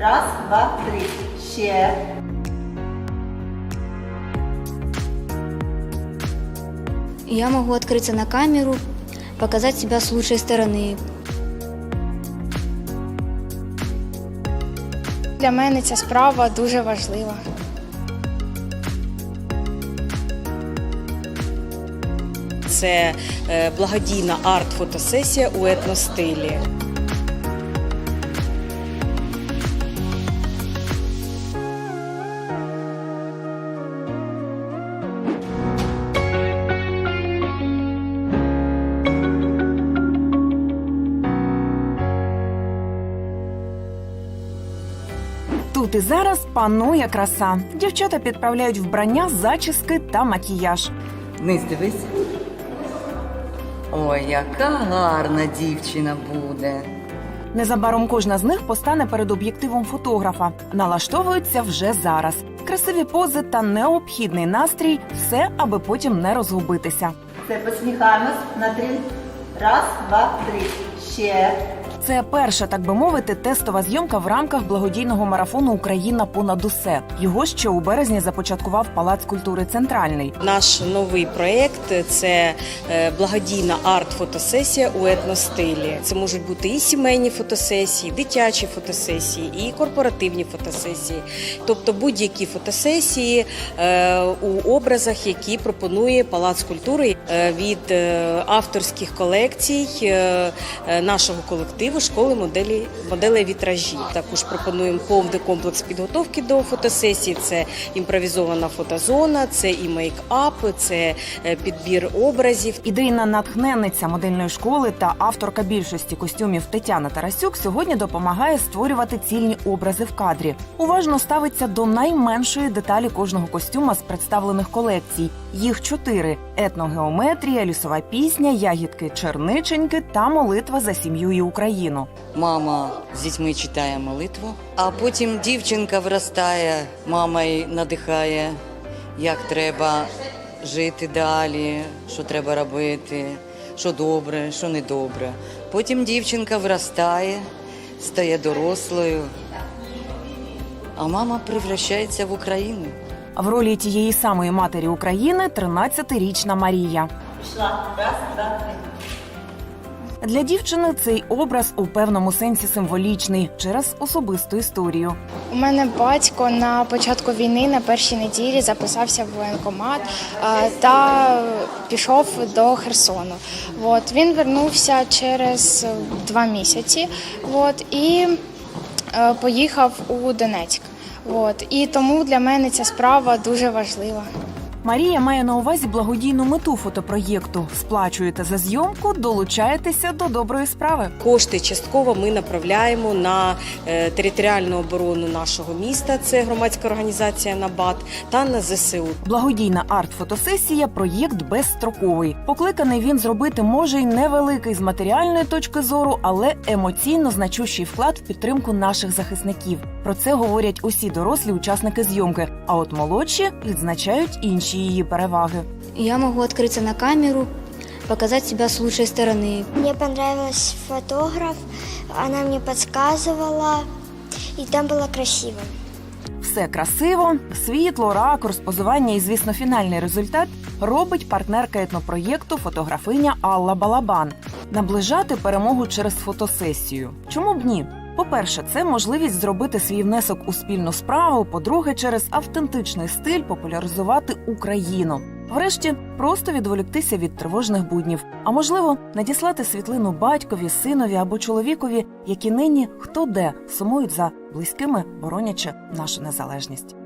Раз, два, три. Ще. Я могу открыться на камеру, показать себя с лучшей стороны. Для мене ця справа дуже важлива. Це е, благодійна арт-фотосесія у етностилі. Тут і зараз панує краса. Дівчата підправляють вбрання, зачіски та макіяж. Вниз дивись. Ой, яка гарна дівчина буде. Незабаром кожна з них постане перед об'єктивом фотографа. Налаштовуються вже зараз. Красиві пози та необхідний настрій все, аби потім не розгубитися. Це посміхаємось на три. Раз, два, три. Ще. Це перша, так би мовити, тестова зйомка в рамках благодійного марафону Україна понад усе. Його ще у березні започаткував Палац культури Центральний. Наш новий проєкт – це е, благодійна арт-фотосесія у етностилі. Це можуть бути і сімейні фотосесії, дитячі фотосесії, і корпоративні фотосесії. Тобто будь-які фотосесії е, у образах, які пропонує Палац культури е, від авторських колекцій нашого колективу школи моделі моделей вітражі. Також пропонуємо повний комплекс підготовки до фотосесії. Це імпровізована фотозона, це і мейкап, це е, підбір образів. Ідейна натхненниця модельної школи та авторка більшості костюмів Тетяна Тарасюк сьогодні допомагає створювати цільні образи в кадрі. Уважно ставиться до найменшої деталі кожного костюма з представлених колекцій. Їх чотири: етногеометрія, лісова пісня, ягідки черниченьки та молитва за сім'ю і Україну. Мама з дітьми читає молитву, а потім дівчинка виростає, мама й надихає, як треба жити далі, що треба робити, що добре, що не добре. Потім дівчинка виростає, стає дорослою, а мама превращається в Україну. В ролі тієї самої матері України 13-річна Марія. Пішла. Раз, два, три. Для дівчини цей образ у певному сенсі символічний через особисту історію. У мене батько на початку війни на першій неділі записався в воєнкомат та пішов до Херсону. От, він вернувся через два місяці от, і е, поїхав у Донецьк. От, і тому для мене ця справа дуже важлива. Марія має на увазі благодійну мету фотопроєкту. Сплачуєте за зйомку, долучаєтеся до доброї справи. Кошти частково ми направляємо на е, територіальну оборону нашого міста. Це громадська організація Набат та на ЗСУ. Благодійна арт-фотосесія проєкт безстроковий. Покликаний він зробити може й невеликий з матеріальної точки зору, але емоційно значущий вклад в підтримку наших захисників. Про це говорять усі дорослі учасники зйомки. А от молодші відзначають інші її переваги. Я могу открыться на камеру, показать себя с лучшей стороны. Мне понравилась фотограф, она мне подсказывала, и там было красиво. Все красиво, світло, ракурс, позування і, звісно, фінальний результат робить партнерка етнопроєкту фотографиня Алла Балабан. Наближати перемогу через фотосесію. Чому б ні? По-перше, це можливість зробити свій внесок у спільну справу. По-друге, через автентичний стиль популяризувати Україну. Врешті просто відволіктися від тривожних буднів, а можливо, надіслати світлину батькові, синові або чоловікові, які нині хто де сумують за близькими, боронячи нашу незалежність.